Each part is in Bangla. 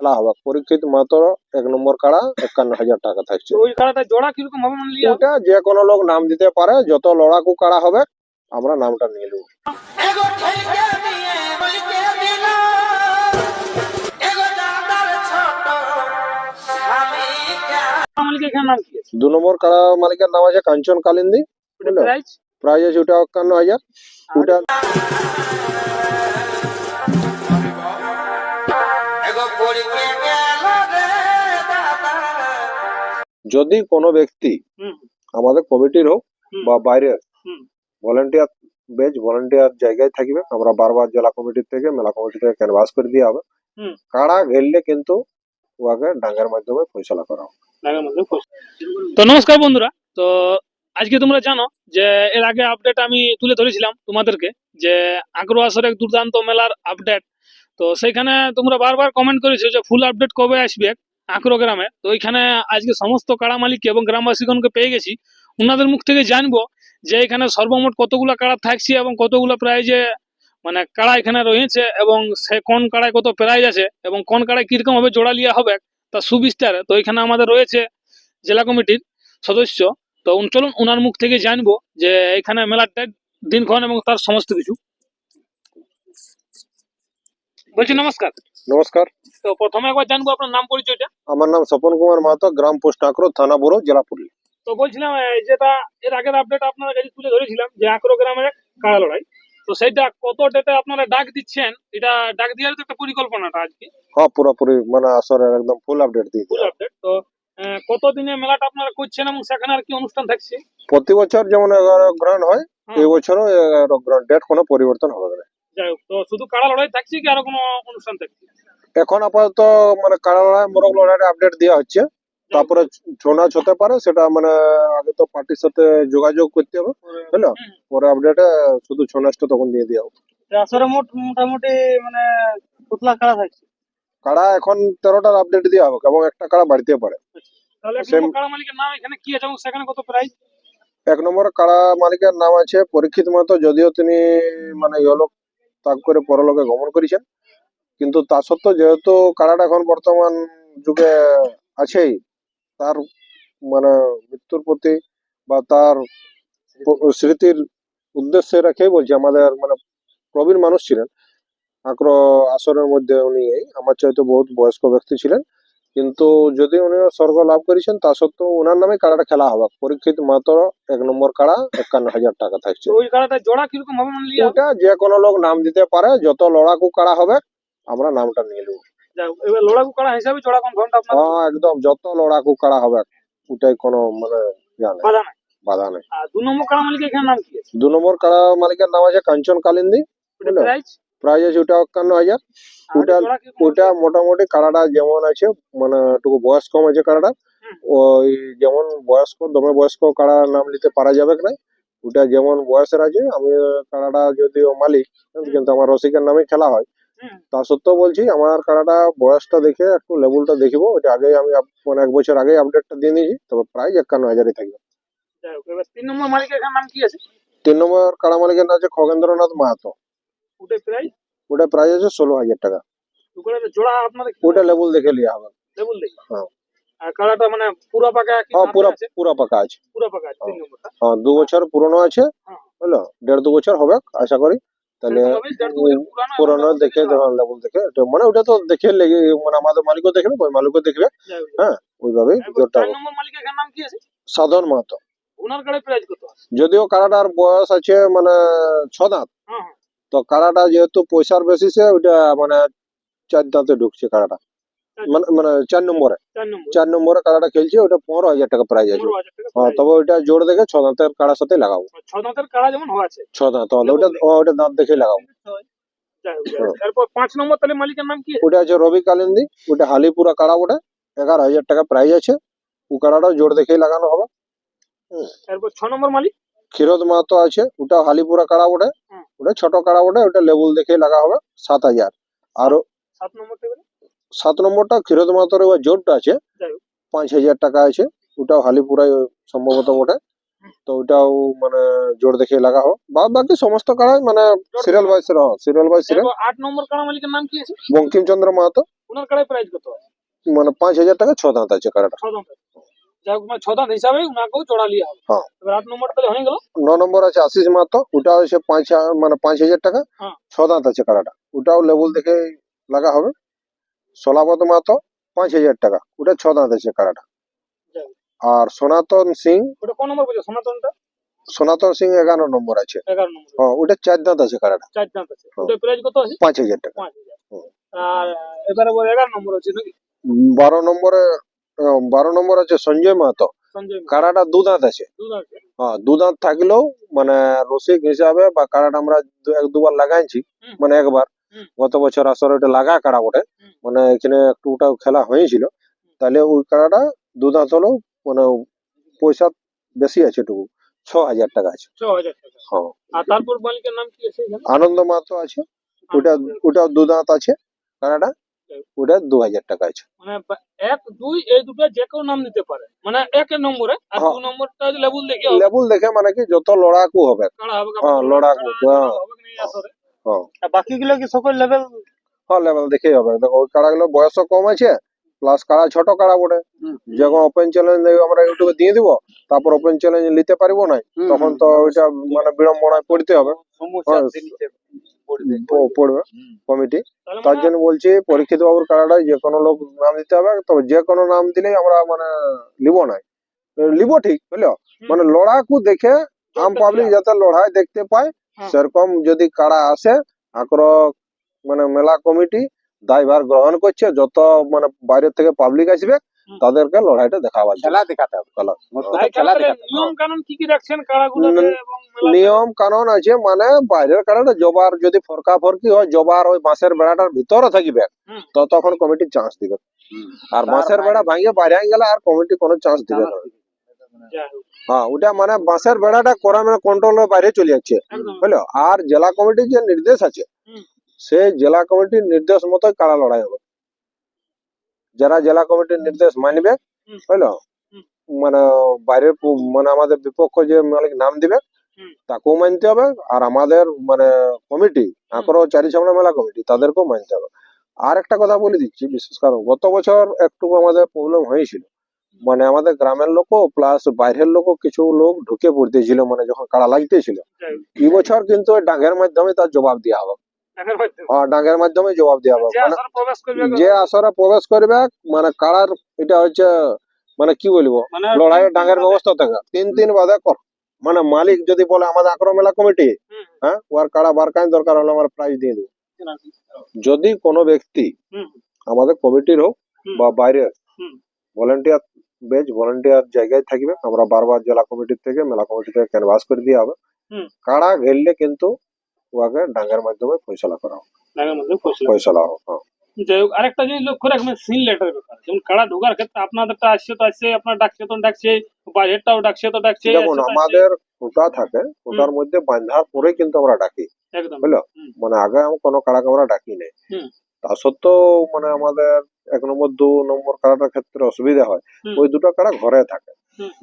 খেলা হবে। পরীক্ষিত মাত্র এক নম্বর কাড়া একান্ন হাজার টাকা থাকছে। ওই কাড়াটা জোড়া কীরকম ভাবে মানে ওটা যে কোনো লোক নাম দিতে পারে যত লড়াকু কাড়া হবে আমরা নামটা নিয়ে নেব। দু নম্বর কাড়া মালিকের নাম আছে কাঞ্চন কালিন্দি। প্রাইস আছে ওটা একান্ন হাজার। ওটা যদি কোনো ব্যক্তি আমাদের কমিটির হোক বা বাইরের হুম। ভলেন্টিয়ার বেজ ভলেন্টিয়ার জায়গায় থাকবে। আমরা বারবার জেলা কমিটির থেকে মেলা কমিটি থেকে ক্যানভাস করে দিয়ে হবে। হুম। কাড়া ঘেরলে কিন্তু উহাকে ডাঙ্গার মাধ্যমে ফয়সলা করা হবে। তো নমস্কার বন্ধুরা। তো আজকে তোমরা জানো যে এর আগে আপডেট আমি তুলে ধরেছিলাম তোমাদেরকে যে আগ্রহ আসরের দুর্দান্ত মেলার আপডেট তো সেইখানে তোমরা বারবার কমেন্ট করেছ যে ফুল আপডেট কবে আসবে? আঁকড়ো গ্রামে তো ওইখানে আজকে সমস্ত কাড়া মালিক এবং গ্রামবাসীগণকে পেয়ে গেছি। ওনাদের মুখ থেকে জানব যে এখানে সর্বমোট কতগুলো কাড়া থাকছে এবং কতগুলো প্রাইজে মানে কাড়া এখানে রয়েছে এবং সে কোন কাড়ায় কত প্রাইজ আছে এবং কোন কাড়ায় কীরকম ভাবে জোড়া লিয়া হবে তা সুবিস্তার। তো এখানে আমাদের রয়েছে জেলা কমিটির সদস্য। তো চলুন ওনার মুখ থেকে জানব যে এখানে মেলার দিনক্ষণ এবং তার সমস্ত কিছু। বলছি নমস্কার। নমস্কার। তো প্রথমে একবার জানব আপনার নাম পরিচয়টা। আমার নাম স্বপন কুমার মাহাতো গ্রাম পোস্ট আঁকড়ো থানা বুড়ো জেলা পুরুলিয়া। তো বলছিলাম যেটা এর আগের আপডেট আপনার কাছে তুলে ধরেছিলাম যে আঁকড়ো গ্রামের কাড়া লড়াই। তো সেইটা কত ডেটে আপনারা ডাক দিচ্ছেন? এটা ডাক দেওয়ার তো একটা পরিকল্পনাটা আজকে। হ্যাঁ পুরোপুরি মানে আসরের একদম ফুল আপডেট দিয়ে ফুল আপডেট তো আহ, কত মেলাটা আপনারা করছেন এবং সেখানে আর কি অনুষ্ঠান থাকছে? প্রতি বছর যেমন গ্রহণ হয় হ্যাঁ। এই বছরও ডেট কোনো পরিবর্তন হবে না। যাই হোক তো শুধু কাড়া লড়াই থাকছে কি আরও কোনো অনুষ্ঠান থাকছে? এখন আপাতত মানে লড়াই মোরগ লড়াইয়ের আপডেট দেওয়া হচ্ছে। তারপরে ছৌ নাচ হতে পারে সেটা মানে আগে তো পার্টির সাথে যোগাযোগ করতে হবে হুম। পরে আপডেটে শুধু ছৌ নাচটা তখন দিয়ে দেওয়া হবে। আসরে মোট মোটামুটি মানে পুতলা কাড়া থাকছে? কাড়া এখন তেরোটার আপডেট দেওয়া হবে এবং একটা কাড়া বাড়িতে পারে। তাহলে এক নম্বর কাড়া মালিকের নাম আছে পরীক্ষিত মতো যদিও তিনি মানে ইয়লোক ত্যাগ করে পরলোকে গমন করেছেন। কিন্তু তা সত্ত্বেও যেহেতু কাড়াটা এখন বর্তমান যুগে আছেই তার মানে মৃত্যুর প্রতি বা তার স্মৃতির উদ্দেশ্যে রেখেই বলছি আমাদের মানে প্রবীণ মানুষ ছিলেন আক্র আসরের মধ্যে উনি আমার চাইতে বহুত বয়স্ক ব্যক্তি ছিলেন কিন্তু যদি উনি স্বর্গ লাভ করেছেন তা সত্ত্বেও ওনার নামে কাড়াটা খেলা হবে পরীক্ষিত মাত্র এক নম্বর কাড়া একান্ন হাজার টাকা থাকছে ওই কাড়াটা জোড়া কীরকম ভাবে মানে হবে? ওটা যে কোনো লোক নাম দিতে পারে যত লড়াকু কাড়া হবে আমরা নামটা নিয়ে নেব। এবার লড়াকু কাড়া হিসাবে জোড়া কনফার্মটা আপনার হ্যাঁ একদম যত লড়াকু কাড়া হবে ওটাই কোনো মানে জানে বাধা নাই? বাধা নেই। আর দু নম্বর কাড়া মালিকের এখানে নাম কি আছে? দু নম্বর কাড়া মালিকের নাম আছে কাঞ্চন কালিন্দি প্রাইস প্রাইস আছে ওটা একান্ন হাজার। ওটা- ওটা মোটামুটি কাড়াটা যেমন আছে মানে একটু বয়স কম আছে কাড়াটা। ওই যেমন বয়স্ক দমে বয়স্ক কাড়ার নাম নিতে পারা যাবে না ওটা যেমন বয়সের আছে আমি কাড়াটা যদিও মালিক কিন্তু আমার রসিকের নামে খেলা হয়। তা সত্ত্বেও বলছি আমার কাড়াটা বয়সটা দেখে একটু লেভেলটা দেখব। ওটা আগে আমি মানে এক বছর আগে আপডেটটা দিয়ে নিয়েছি। তবে প্রাইস একান্ন হাজারই থাকবে। তিন নম্বর মালিকের নাম কি আছে? তিন নম্বর কাড়া মালিকের নাম আছে খগেন্দ্রনাথ মাহাতো। ওটা প্রাইস ওটা প্রাইস আছে ষোলো হাজার টাকা। জোড়া আপনাদের ওটা লেভেল দেখে লিয়া হবে। লেবুল দেখি? হ্যাঁ। মানে পুরো পাকা হ্যাঁ পুরো আছে? পুরো পাকা আছে। পুরো পাকা আছে তিন নম্বরটা। হ্যাঁ দু বছর পুরনো আছে। হ্যাঁ। বুঝলো দেড় দু বছর হবে আশা করি। তাহলে পুরোনো লেবুল দেখে যখন লেভেল দেখে মানে ওটা তো দেখে লেগে মানে আমাদের মালিকও দেখবে ওই মালিকও দেখবে। হ্যাঁ কি আছে? সাধন মাহাতো। যদিও কারাটার বয়স আছে মানে ছ দাঁত হ্যাঁ হ্যাঁ। তো কারাটা যেহেতু পয়সার বেশি সে ওইটা মানে চার দাঁতে ঢুকছে কাড়াটা মানে মানে চার নম্বরে। চার নম্বর। কাড়াটা খেলছে ওটা পনেরো হাজার টাকা প্রাইজ আছে। হ্যাঁ তবে ওইটা জোর দেখে ছ দাঁতের কাড়ার সাথে লাগাবো। ছ দাঁতের কাড়া যেমন আছে ছ দাঁত ওটা ওটা দাঁত দেখে লাগাবো। যাই হোক, যাই হোক। এরপর পাঁচ নম্বর তাহলে মালিকের নাম কি? ওটা আছে রবি কালিন্দি ওটা হালিপুরা কাড়া ওটা এগারো হাজার টাকা প্রাইস আছে। ও কাড়াটাও জোর দেখেই লাগানো হবে। এরপর ছ নম্বর মালিক? ক্ষীরোদ মাহাতো আছে ওটা হালিপুরা কাড়া ওটা ওটা ছোট কাড়া ওটা ওটা লেবুল দেখেই লাগা হবে সাত হাজার। আর সাত নম্বর সাত নম্বরটা ক্ষীরোদ মাহাতোর ওই জোরটা আছে। পাঁচ হাজার টাকা আছে। ওটাও হালিপুরায় সম্ভবত ওটা তো ওটাও মানে জোর দেখে লাগা হোক। বাদ বাকি সমস্ত কাড়াই মানে serial by serial serial by serial. আট নম্বর কাড়া মালিকের নাম কি আছে? বঙ্কিমচন্দ্র মাহাতো। ওনার কাড়াই প্রাইস কত আছে? মানে পাঁচ হাজার টাকা ছ দাঁত আছে কাড়াটা ছ যাই হোক মানে ছ দাম হিসাবে ওনাকেও লিয়া হবে। হ্যাঁ। এবার আট নম্বর তাহলে হয়ে গেল? ন নম্বর আছে আশিস মাহাতো। ওটা হচ্ছে পাঁচ মানে পাঁচ হাজার টাকা। হ্যাঁ। ছ দাঁত আছে কাড়াটা ওটাও লেবুল দেখে লাগা হবে। সোলাবত মাহাতো পাঁচ হাজার টাকা। ওটা ছ দাঁত আছে যাই। আর সনাতন সিং ওটা কোন নম্বর বলছে? সনাতনটা? সনাতন সিং এগারো নম্বর আছে। হ্যাঁ ওটা চার দাঁত আছে চার আছে। হ্যাঁ। ওটা প্রাইস কত আছে? পাঁচ হাজার টাকা। আর এবারে বলে এগারো নম্বর আছে নাকি? বারো নম্বরে বারো নম্বর আছে সঞ্জয় মাহাতো। কারাটা দু দাঁত আছে। হ্যাঁ দু দাঁত থাকলেও মানে রসিক হিসাবে বা কাড়াটা আমরা এক দুবার লাগাইছি। মানে একবার। গত বছর আসলে ওটা লাগা কাড়া বটে। মানে এখানে একটু ওটা খেলা হয়েছিল। তাহলে ওই কাড়াটা দু দাঁত হলেও মানে পয়সা বেশি আছে টুকু ছ হাজার টাকা। আছে হ্যাঁ তারপর মালিকের নাম কি আছে আনন্দ মাহাতো আছে। ওটা ওটা দু দাঁত আছে কাড়াটা। ওটা দু হাজার টাকা আছে। মানে এক দুই এই দুটো যে কেউ নাম দিতে পারে। মানে এক নম্বরে আর হ্যাঁ। দু নম্বরটা লেবুল দেখে লেবুল দেখে মানে কি যত লড়াকু হবে। হবে হ্যাঁ, লড়াকু, হ্যাঁ। হ্যাঁ। বাকিগুলো কি সকল লেভেল হ্যাঁ লেভেল দেখেই হবে। দেখো ওই কাড়াগুলো বয়সও কম আছে প্লাস কাড়া ছোট কাড়া বটে। যখন ওপেন চ্যালেঞ্জ আমরা ইউটিউবে দিয়ে দিব তারপর ওপেন চ্যালেঞ্জ নিতে পারব না তখন তো ওইটা মানে বিড়ম্বনায় পড়তে হবে। হ্যাঁ, পড়বে কমিটি। তার মানে জন্য বলছি পরীক্ষিত বাবুর কাড়াটাই যে কোনো লোক নাম দিতে হবে তবে যে কোনো নাম দিলেই আমরা মানে লিব না। লিব ঠিক বুঝলো? মানে লড়াকু দেখে আম পাবলিক যাতে লড়াই দেখতে পায়। সেরকম যদি কারা আসে আগ্র মানে মেলা কমিটি দায়ভার গ্রহণ করছে যত মানে বাইরে থেকে পাবলিক আসবে তাদেরকে লড়াইটা দেখাবার। খেলা দেখাতে হবে। নিয়ম কানুন কি কি রাখছেন? নিয়ম কানুন আছে মানে বাইরের কারণে জবার যদি ফরকা ফরকি হয় জবার ওই বাঁশের বেড়াটার ভিতরে থাকিবে। তো তখন কমিটি চান্স দিবে। আর বাঁশের বেড়া ভাঙিয়ে বাইরে গেলে আর কমিটি কোনো চান্স দিবে না। হ্যাঁ ওটা মানে বাঁশের বেড়াটা করা মানে কন্ট্রোলের বাইরে চলে যাচ্ছে। বুঝলো? আর জেলা কমিটির যে নির্দেশ আছে। সেই জেলা কমিটির নির্দেশ মতো কাড়া লড়াই হবে? যারা জেলা কমিটির নির্দেশ মানবে বুঝলো? মানে বাইরের মানে আমাদের বিপক্ষ যে মালিক নাম দিবে তাকেও মানতে হবে। আর আমাদের মানে কমিটি আকরো চারি ছামড়া মেলা কমিটি তাদেরকেও মানতে হবে। আর একটা কথা বলে দিচ্ছি বিশেষ কারণ গত বছর একটু আমাদের প্রবলেম হয়েছিল। মানে আমাদের গ্রামের লোকও প্লাস বাইরের লোকও কিছু লোক ঢুকে পড়তেছিল মানে যখন কাড়া লাগতেছিল। এই বছর কিন্তু ডাঙ্গের মাধ্যমে তার জবাব দেওয়া হবে। মাধ্যমে। হ্যাঁ ডাঙ্গের মাধ্যমে জবাব দেওয়া হবে। মানে যে আসরে প্রবেশ করবে মানে কাড়ার এটা হচ্ছে মানে কি বলব মানে লড়াইয়ের ডাঙ্গের ব্যবস্থা থাকে। তিন তিন বাদে কর। মানে মালিক যদি বলে আমাদের আক্রম মেলা কমিটি হ্যাঁ ওর কাড়া বার কাজ দরকার হলে আমার প্রাইজ দিয়ে দেবো। যদি কোনো ব্যক্তি আমাদের কমিটির হোক বা বাইরের হুম। ভলেন্টিয়ার বেজ ভলেন্টিয়ার জায়গায় থাকবে। আমরা বারবার জেলা কমিটির থেকে মেলা কমিটি থেকে ক্যানভাস করে দিয়ে হবে। কাড়া ঘেরলে কিন্তু ওকে ডাঙ্গের মাধ্যমে ফয়সলা করা মধ্যে ফয়সলা। হবে হ্যাঁ। যাই হোক আরেকটা জিনিস লক্ষ্য রাখবেন সিল লেটারের ব্যাপার। যেমন কাড়া ঢোকার ক্ষেত্রে আপনাদেরটা আসছে তো আসছে আপনার ডাকছে তো ডাকছে বাইরেরটাও ডাকছে তো ডাকছে আসছে। আমাদের কোটা থাকে কোটার মধ্যে বাঁধার পরে কিন্তু আমরা ডাকি একদম। বুঝলো? মানে আগে আমি কোনো কাড়াকে আমরা ডাকি নাই। হুম। তা সত্ত্বেও মানে আমাদের এক নম্বর দু নম্বর কাড়াটার ক্ষেত্রে অসুবিধা হয়। ওই দুটো কাড়া ঘরে থাকে।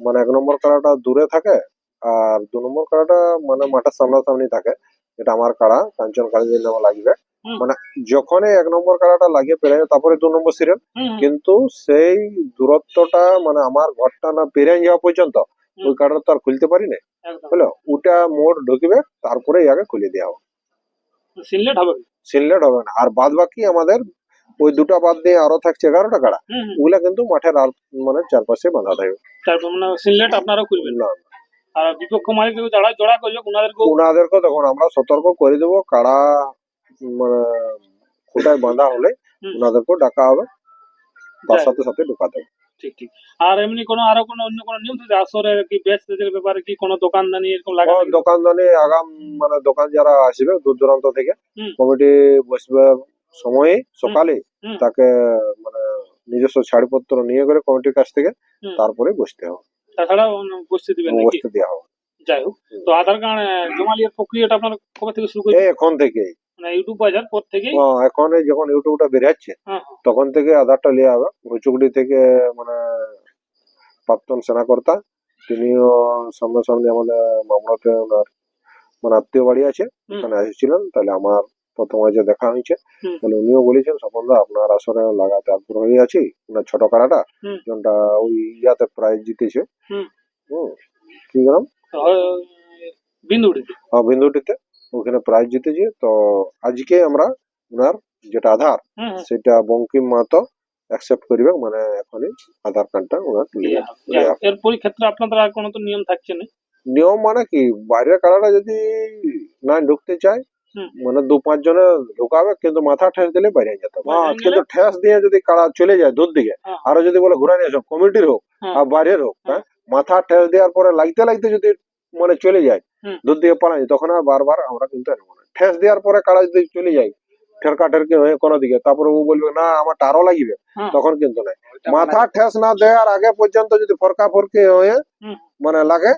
মানে এক নম্বর কাড়াটা দূরে থাকে আর দু নম্বর কাড়াটা মানে মাঠের সামনাসামনি থাকে। এটা আমার কাড়া কাঞ্চন কালীদের নামে লাগবে। মানে যখনই এক নম্বর কাড়াটা লাগিয়ে পেরে তারপরে দু নম্বর সিরিয়াল কিন্তু সেই দূরত্বটা মানে আমার ঘরটা না পেরিয়ে যাওয়া পর্যন্ত ওই কার্ডটা তো আর খুলতে পারি না। বুঝলো ওটা মোড় ঢুকবে তারপরে আগে খুলে দেওয়া হবে। সিনলেট হবে। সিনলেট হবে না। আর বাদ বাকি আমাদের ওই দুটো বাদ দিয়ে আরও থাকছে এগারোটা কাড়া। ওগুলা কিন্তু মাঠের আর মানে চারপাশে বাঁধা থাকবে তারপর মানে সিনলেট আপনারা খুলবেন? না। আর বিপক্ষ মালিক যারা জড়া করলে ওনাদেরকেও ওনাদেরকে তখন আমরা সতর্ক করে দেবো। কাড়া মানে খুঁটায় বাঁধা হলে। ওনাদেরকেও ডাকা হবে। তার সাথে সাথে ঢুকাতে হবে। ঠিক ঠিক। আর এমনি কোনো আরও কোনো অন্য কোনো নিয়ম আছে আসরের কি বেচ তেজের ব্যাপারে কি কোনো দোকানদানি এরকম লাগা দোকানদানি আগাম মানে দোকান যারা আসবে দূর দূরান্ত থেকে কমিটি বসবে সময়ে সকালে তাকে মানে নিজস্ব ছাড়পত্র নিয়ে করে কমিটির কাছ থেকে তারপরে বসতে হবে। তাছাড়া বসতে দিবেন নাকি? বসতে দেওয়া হবে। যাই হোক তো আধার কার্ড জমা প্রক্রিয়াটা আপনার কবে থেকে শুরু এই এখন থেকে মানে ইউটিউব বাজার পর থেকেই এখন এই যখন ইউটিউবটা বেরাচ্ছে হ্যাঁ হ্যাঁ, তখন থেকে আধারটা হবে থেকে মানে প্রাক্তন সেনাকর্তা তিনিও সামনাসামনি আমাদের মামলাতে ওনার মানে আত্মীয় বাড়ি আছে ওখানে এসেছিলেন তাহলে আমার প্রথমে যে দেখা হয়েছে। তাহলে উনিও বলেছেন স্বপনদা আপনার আসরে লাগাতে আগ্রহী আছি ওনার ছোট কারাটা। যেটা ওই ইয়াতে প্রাইজ জিতেছে। হুম। হুম কি গ্রাম বিন্দুটিতে। হ্যাঁ, বিন্দুটিতে। ওখানে প্রাইজ জিতেছে তো আজকে আমরা ওনার যেটা আধার সেটা বঙ্কিম মাহাতো অ্যাকসেপ্ট করবে মানে এখনই আধার কার্ডটা ওনার। এর পরীক্ষেত্রে আপনাদের আর কোনো তো নিয়ম থাকছে না নিয়ম মানে কি বাইরের কারাটা যদি না ঢুকতে চায়। মানে দু পাঁচ জনে ঢুকাবে কিন্তু মাথা ঠেস দিলে বাইরে যেতে হ্যাঁ? কিন্তু ঠেস দিয়ে যদি কারা চলে যায় দূর দিকে হ্যাঁ। আরও যদি বলে ঘুরে নিয়ে এসো কমিটির হোক হ্যাঁ। আর বাইরের হোক। হ্যাঁ মাথা ঠেস দেওয়ার পরে লাগতে লাগতে যদি মানে চলে যায়। দূর দিকে পালাই তখন আর বারবার আমরা কিন্তু এরকম না। ঠেস দেওয়ার পরে কারা যদি চলে যায় ঠেরকা ঠেরকি হয়ে কোনো দিকে তারপরে ও বলবে না আমার আরও লাগিবে। তখন কিন্তু নাই। মাথা ঠেস না দেওয়ার আগে পর্যন্ত যদি ফরকা ফরকি হয়ে মানে লাগে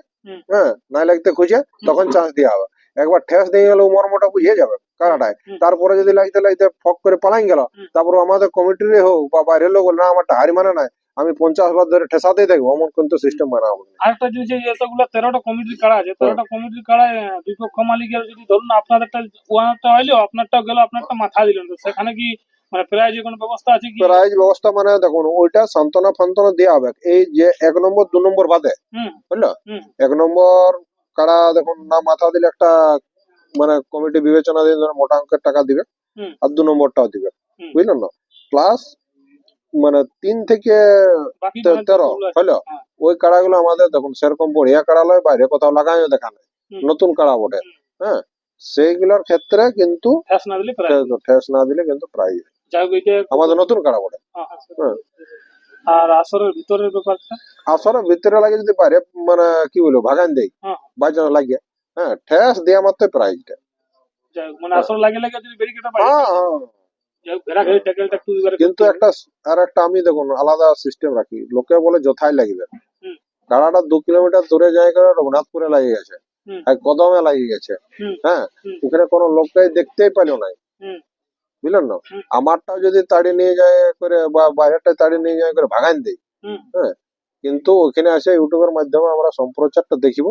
হ্যাঁ নাই লাগতে খুঁজে তখন চান্স দেওয়া হবে। একবার ঠেস দিয়ে গেলে মর্মটা বুঝে যাবে কারাটায়। তারপরে যদি লাগতে লাগতে ফক করে পালাই গেল। তারপরে আমাদের কমিটির হোক বা বাইরের লোক না আমার হারি মানে নাই। আমি পঞ্চাশ বার ধরে ঠেসাতেই দেখব এমন কিন্তু সিস্টেম না। আরেকটা জিনিস এই এতগুলো তেরোটা কমিটির কাড়া আছে তেরোটা কমিটির কাড়ায় বিপক্ষ মালিকের যদি ধরুন আপনাদেরটা ওনারটা হইল আপনারটাও গেল আপনারটা মাথা দিলেন তো সেখানে কি মানে কোনো ব্যবস্থা আছে কি? প্রাইজ ব্যবস্থা মানে দেখুন ওইটা ফান্তনা দেওয়া হবে। এই যে এক নম্বর দু নম্বর বাদে বুঝলো। এক নম্বর কারা দেখুন না মাথা দিলে একটা মানে কমিটি বিবেচনা দিয়ে মোটা অঙ্কের টাকা দিবে আর দু নম্বরটাও দিবে বুঝলেন না? প্লাস মানে তিন থেকে তেরো হলো? হ্যাঁ। ওই কাড়াগুলো আমাদের দেখুন সেরকম বড়িয়া কাড়া লয় বাইরে কোথাও লাগাইও দেখা নাই। নতুন কাড়া বটে হ্যাঁ? সেইগুলোর ক্ষেত্রে কিন্তু ঠেস না দিলে প্রায়। কিন্তু এইটা আমাদের নতুন কাড়া বটে। হ্যাঁ, হ্যাঁ। আর আসরের ভিতরের ব্যাপারটা? আসলে ভিতরে লাগে যদি বাইরে মানে কি বলব ভাগান দেই। বাইজন লাগে হ্যাঁ ঠেস দেওয়া মাত্র প্রাইজটা মানে আসর লাগে লাগে যদি ব্যারিকেডটা পাই হ্যাঁ হ্যাঁ। কিন্তু একটা আর একটা আমি দেখুন আলাদা সিস্টেম রাখি। লোকে বলে যথাই লাগবে। কাড়াটা দু কিলোমিটার দূরে যায় করে রঘুনাথপুরে লাগিয়ে গেছে। আর কদমে লাগিয়ে গেছে। হ্যাঁ? ওখানে কোনো লোককে দেখতেই পেল নাই। হুম। বুঝলেন না। আমারটাও যদি তাড়ি নিয়ে যায় করে বা বাইরেটা তাড়ি নিয়ে যায় করে ভাগান দেই। হ্যাঁ? কিন্তু ওখানে আসে ইউটিউবের মাধ্যমে আমরা সম্প্রচারটা দেখিব।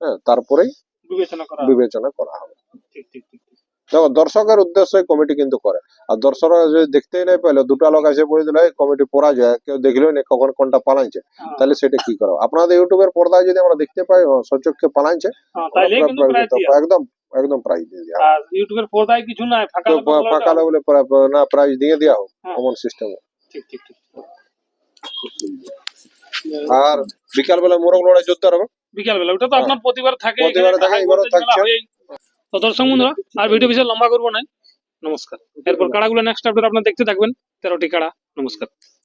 হ্যাঁ তারপরেই বিবেচনা করা হবে। বিবেচনা করা হবে। ঠিক ঠিক ঠিক ঠিক। দেখো দর্শকের উদ্দেশ্যে কমিটি কিন্তু করে। আর দর্শকরা যদি দেখতেই নাই পেলে দুটা লোক এসে বলে দিল কমিটি পড়া যায় কেউ দেখল না কখন কোনটা পালাইছে? হ্যাঁ, তাহলে সেটা কি করো? আপনাদের ইউটিউবের পর্দায় যদি আমরা দেখতে পাই সচক্ষে পালাইছে হ্যাঁ। একদম একদম প্রাইজ দিয়ে দেওয়া ইউটিউবের পর্দায় কিছু নাই ফাঁকা বলে না প্রাইজ দিয়ে দেওয়া হোক হ্যাঁ। এমন সিস্টেম ঠিক ঠিক ঠিক। আর বিকালবেলা মোরগ লড়াই যোদ্ধা হবে বিকাল বেলা ওটা তো আপনার প্রতিবার থাকে। প্রতিবার থাকে, এবারও থাকছে। তো দর্শক বন্ধুরা আর ভিডিও বেশি লম্বা করব না। নমস্কার। এরপর কাড়াগুলো নেক্সট আপডেট আপনারা দেখতে থাকবেন। তেরোটি কাড়া নমস্কার।